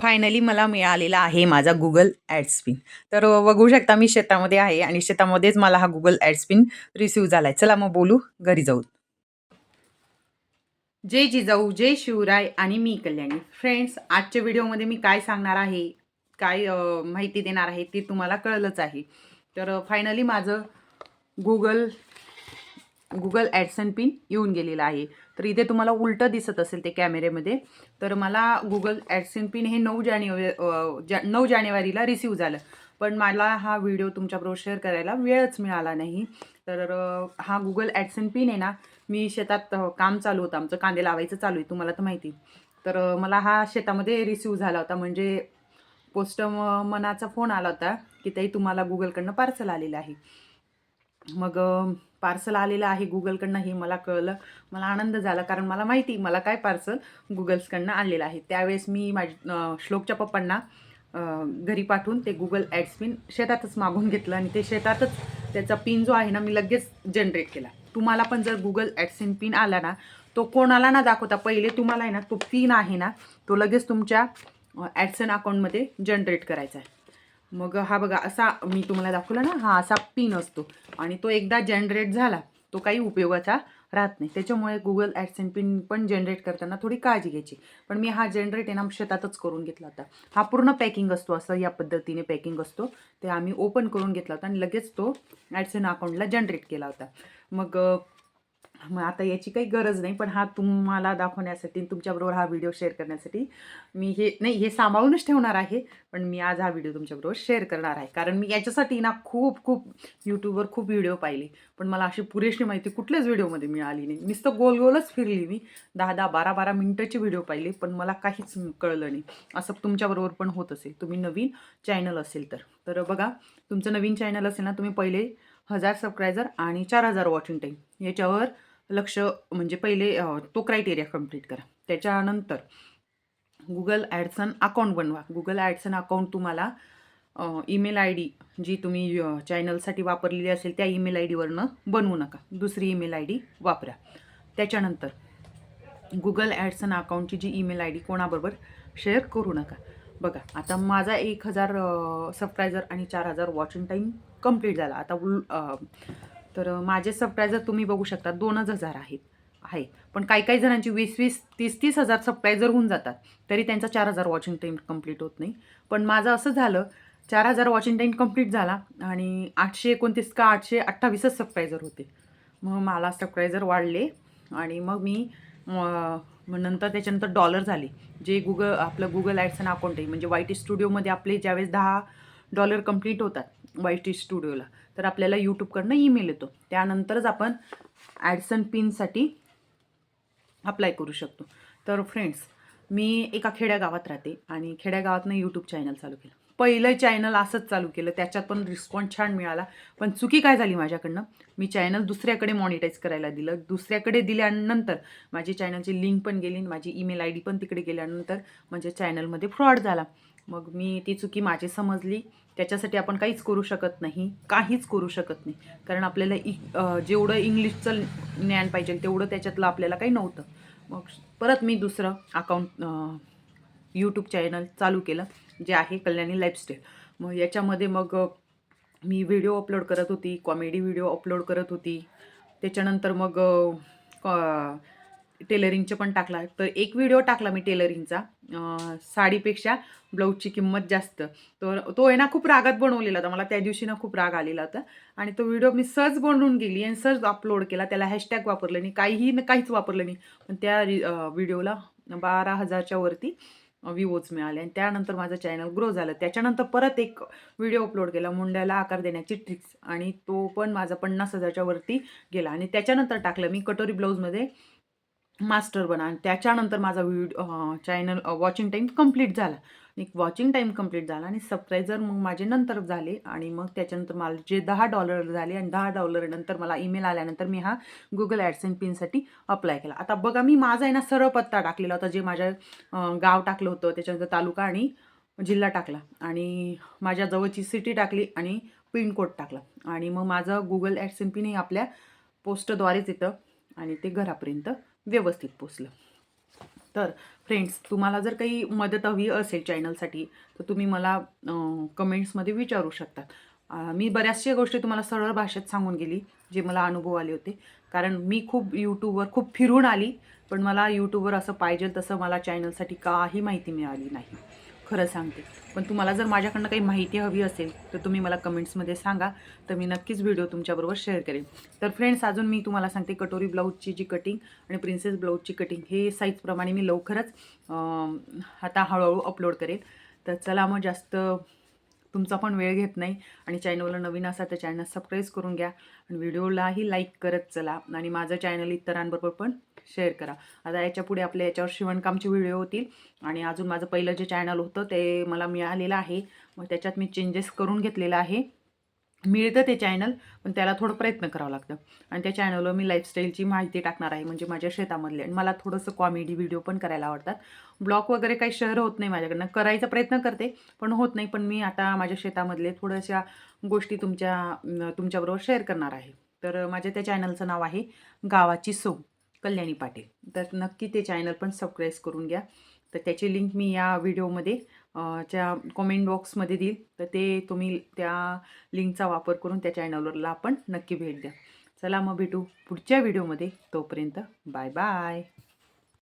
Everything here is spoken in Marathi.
फायनली मला मिळालेला आहे माझा गुगल ॲड्स पिन तर बघू शकता मी शेतामध्ये आहे आणि शेतामध्येच मला हा गुगल ॲड्सपिन रिसिव्ह झाला आहे चला मग बोलू घरी जाऊ. जय जिजाऊ जय शिवराय आणि मी कल्याणी. फ्रेंड्स आजच्या व्हिडिओमध्ये मी काय सांगणार आहे काय माहिती देणार आहे ते तुम्हाला कळलंच आहे. तर फायनली माझं गुगल गुगल ॲडसन पिन येऊन गेलेलं आहे. तर इथे तुम्हाला उलटं दिसत असेल ते कॅमेरेमध्ये. तर मला गुगल ॲडसन पिन हे नऊ जानेवारी जा नऊ जानेवारीला रिसीव झालं. पण मला हा व्हिडिओ तुमच्याबरोबर शेअर करायला वेळच मिळाला नाही. तर हा गुगल ॲडसन पिन आहे ना मी शेतात काम चालू होतं. आमचं कांदे लावायचं चालू आहे तुम्हाला तर माहिती. तर मला हा शेतामध्ये रिसीव झाला होता. म्हणजे पोस्ट मनाचा फोन आला होता की ताई तुम्हाला गुगलकडनं पार्सल आलेलं आहे. मग पार्सल आलेलं आहे गुगलकडनं हे मला कळलं. मला आनंद झाला कारण मला माहिती मला काय पार्सल गुगल्सकडनं आलेलं आहे. त्यावेळेस मी माझ श्लोकच्या पप्पांना घरी पाठवून ते गुगल ॲड्स पिन शेतातच मागून घेतलं आणि ते शेतातच त्याचा पिन जो आहे ना मी लगेच जनरेट केला. तुम्हाला पण जर गुगल ॲडसिन पिन आला ना तो कोणाला ना दाखवता पहिले तुम्हाला आहे ना तो पिन आहे ना तो लगेच तुमच्या ॲडसन अकाउंटमध्ये जनरेट करायचा आहे. मग हा बघा असा मी तुम्हाला दाखवला ना हा असा पिन असतो. आणि तो एकदा जनरेट झाला तो काही उपयोगाचा राहत नाही. त्याच्यामुळे गुगल ॲडसेन पिन पण जनरेट करताना थोडी काळजी घ्यायची. पण मी हा जनरेट आहे ना शेतातच करून घेतला होता. हा पूर्ण पॅकिंग असतो असं या पद्धतीने पॅकिंग असतो. ते आम्ही ओपन करून घेतला होता आणि लगेच तो ॲडसेन अकाउंटला जनरेट केला होता. मग मग आता याची काही गरज नाही पण हा तुम्हाला दाखवण्यासाठी तुमच्याबरोबर हा व्हिडिओ शेअर करण्यासाठी मी हे नाही हे सांभाळूनच ठेवणार आहे पण मी आज हा व्हिडिओ तुमच्याबरोबर शेअर करणार आहे. कारण मी याच्यासाठी ना खूप खूप यूट्यूबवर खूप व्हिडिओ पाहिले पण मला अशी पुरेशी माहिती कुठल्याच व्हिडिओमध्ये मिळाली नाही. नुसतं गोल गोलच फिरली मी. दहा दहा बारा बारा मिनटाचे व्हिडिओ पाहिले पण मला काहीच कळलं नाही. असं तुमच्याबरोबर पण होत असेल. तुम्ही नवीन चॅनल असेल तर. तर बघा तुमचं नवीन चॅनल असेल ना तुम्ही पहिले हजार सबस्क्रायझर आणि चार हजार वॉचिंग टाईम. याच्यावर लक्ष म्हणजे पहिले तो क्रायटेरिया कंप्लीट करा. त्याच्यानंतर गुगल ॲडसन अकाउंट बनवा. गुगल ॲडसन अकाउंट तुम्हाला ईमेल आय डी जी तुम्ही चॅनलसाठी वापरलेली असेल त्या ईमेल आय डीवरनं बनवू नका. दुसरी ईमेल आय डी वापरा. त्याच्यानंतर गुगल ॲडसन अकाउंटची जी ईमेल आय डी कोणाबरोबर शेअर करू नका. बघा आता माझा एक हजार सबस्क्रायझर आणि चार हजार वॉचिंग टाईम कंप्लीट झाला. आता उल तर माझे सबस्क्रायझर तुम्ही बघू शकता दोनच हजार आहेत आहे. पण काही काही जणांची वीस वीस तीस तीस हजार सप्रायझर होऊन जातात तरी त्यांचा चार हजार वॉचिंग टाईम कंप्लीट होत नाही. पण माझं असं झालं चार हजार वॉचिंग टाईम कंप्लीट झाला आणि आठशे एकोणतीस का आठशे अठ्ठावीसच सबस्क्रायझर होते. मग मला सबप्रायझर वाढले आणि मग मी मग नंतर त्याच्यानंतर डॉलर झाले. जे गुगल आपलं गुगल ॲडसन अकाउंट आहे म्हणजे वाय टी स्टुडिओमध्ये आपले ज्यावेळेस दहा डॉलर कंप्लीट होतात वाय टी स्टुडिओला तर आपल्याला यूट्यूबकडनं ईमेल येतो. त्यानंतरच आपण ॲडसन पिनसाठी अप्लाय करू शकतो. तर फ्रेंड्स मी एका खेड्यागावात राहते आणि खेड्यागावातनं यूट्यूब चॅनल चालू केलं. पहिलं चॅनल असंच चालू केलं. त्याच्यात पण रिस्पॉन्स छान मिळाला. पण चुकी काय झाली माझ्याकडनं? मी चॅनल दुसऱ्याकडे मॉनिटाईज करायला दिलं. दुसऱ्याकडे दिल्यानंतर माझी चॅनलची लिंक पण गेली माझी ईमेल आय डी पण तिकडे गेल्यानंतर म्हणजे चॅनलमध्ये फ्रॉड झाला. मग मी ती चुकी माझी समजली. त्याच्यासाठी आपण काहीच करू शकत नाही काहीच करू शकत नाही. कारण आपल्याला इ जेवढं इंग्लिशचं ज्ञान पाहिजे तेवढं त्याच्यातलं आपल्याला काही नव्हतं. मग परत मी दुसरं अकाउंट यूट्यूब चॅनल चालू केलं जे आहे कल्याणी लाईफस्टाईल मग याच्यामध्ये मग मी व्हिडिओ अपलोड करत होती कॉमेडी व्हिडिओ अपलोड करत होती. त्याच्यानंतर मग कॉ टेलरिंगचे पण टाकला. तर एक व्हिडिओ टाकला मी टेलरिंगचा. साडीपेक्षा ब्लाऊजची किंमत जास्त. तर तो आहे ना खूप रागात बनवलेला होता. मला त्या दिवशी ना खूप राग आलेला होता. आणि तो व्हिडिओ मी सहज बनवून गेली आणि सहज अपलोड केला. त्याला हॅशटॅग वापरलं नाही. काहीही काहीच वापरलं नाही. पण त्या व्हिडिओला बारा हजारच्या वरती व्ह्यूज मिळाले. आणि त्यानंतर माझं चॅनल ग्रो झालं. त्याच्यानंतर परत एक व्हिडिओ अपलोड केला. मुंड्याला आकार देण्याची ट्रिक्स आणि तो पण माझा पन्नास हजारच्या वरती गेला. आणि त्याच्यानंतर टाकलं मी कटोरी ब्लाऊजमध्ये. मास्टर बना. आणि त्याच्यानंतर माझा video channel watching time complete झाला. एक वॉचिंग टाईम कंप्लीट झाला आणि सबस्क्रायझर मग माझे नंतर झाले आणि मग त्याच्यानंतर मला जे दहा डॉलर झाले आणि दहा डॉलर नंतर मला ईमेल आल्यानंतर मी हा गुगल ॲडसन पिनसाठी अप्लाय केला. आता बघा मी माझा आहे ना सरळ पत्ता टाकलेला होता जे माझ्या गाव टाकलं होतं त्याच्यानंतर तालुका आणि जिल्हा टाकला. आणि माझ्या जवळची सिटी टाकली आणि पिनकोड टाकला. आणि मग माझं गुगल ॲडसन पिनही आपल्या पोस्टद्वारेच येतं आणि ते घरापर्यंत व्यवस्थित पोचलं. तर फ्रेंड्स तुम्हाला जर काही मदत हवी असेल चॅनलसाठी तर तुम्ही मला कमेंट्समध्ये विचारू शकतात मी बऱ्याचशा गोष्टी तुम्हाला सरळ भाषेत सांगून गेली जे मला अनुभव आले होते. कारण मी खूप यूट्यूबवर खूप फिरून आली पण मला यूट्यूबवर असं पाहिजे तसं मला चॅनलसाठी काही माहिती मिळाली नाही. खरं सांगते. पण तुम्हाला जर माझ्याकडनं काही माहिती हवी असेल तर तुम्ही मला कमेंट्समध्ये सांगा तर मी नक्कीच व्हिडिओ तुमच्याबरोबर शेअर करेन. तर फ्रेंड्स अजून मी तुम्हाला सांगते कटोरी ब्लाऊजची जी कटिंग आणि प्रिन्सेस ब्लाऊजची कटिंग हे साईजप्रमाणे मी लवकरच आता हळूहळू अपलोड करेन. तर चला मग जास्त तुमचा पण वेळ घेत नाही आणि चॅनलला नवीन असा तर चॅनल सबस्क्राईब करून घ्या आणि व्हिडिओलाही लाईक करत चला आणि माझं चॅनल इतरांबरोबर पण शेअर करा. आता याच्यापुढे आपल्या याच्यावर शिवणकामचे व्हिडिओ होतील आणि अजून माझं पहिलं जे चॅनल होतं ते मला मिळालेलं आहे. मग त्याच्यात मी चेंजेस करून घेतलेलं आहे. मिळतं ते चॅनल पण त्याला थोडं प्रयत्न करावं लागतं. आणि त्या चॅनलवर मी लाईफस्टाईलची माहिती टाकणार आहे म्हणजे माझ्या शेतामधले. आणि मला थोडंसं कॉमेडी व्हिडिओ पण करायला आवडतात. ब्लॉग वगैरे काही शहर होत नाही माझ्याकडनं. करायचा प्रयत्न करते पण होत नाही. पण मी आता माझ्या शेतामधले थोड्याशा गोष्टी तुमच्या तुमच्याबरोबर शेअर करणार आहे. तर माझ्या त्या चॅनलचं नाव आहे गावाची सो कल्याणी पाटील. तर नक्की ते चॅनल पण सबस्क्राईब करून घ्या. तर त्याची लिंक मी या व्हिडिओमध्ये च्या कमेंट बॉक्समध्ये देईल. तर ते तुम्ही त्या लिंकचा वापर करून त्या चॅनलवरला आपण नक्की भेट द्या. चला मग भेटू पुढच्या व्हिडिओमध्ये तोपर्यंत बाय बाय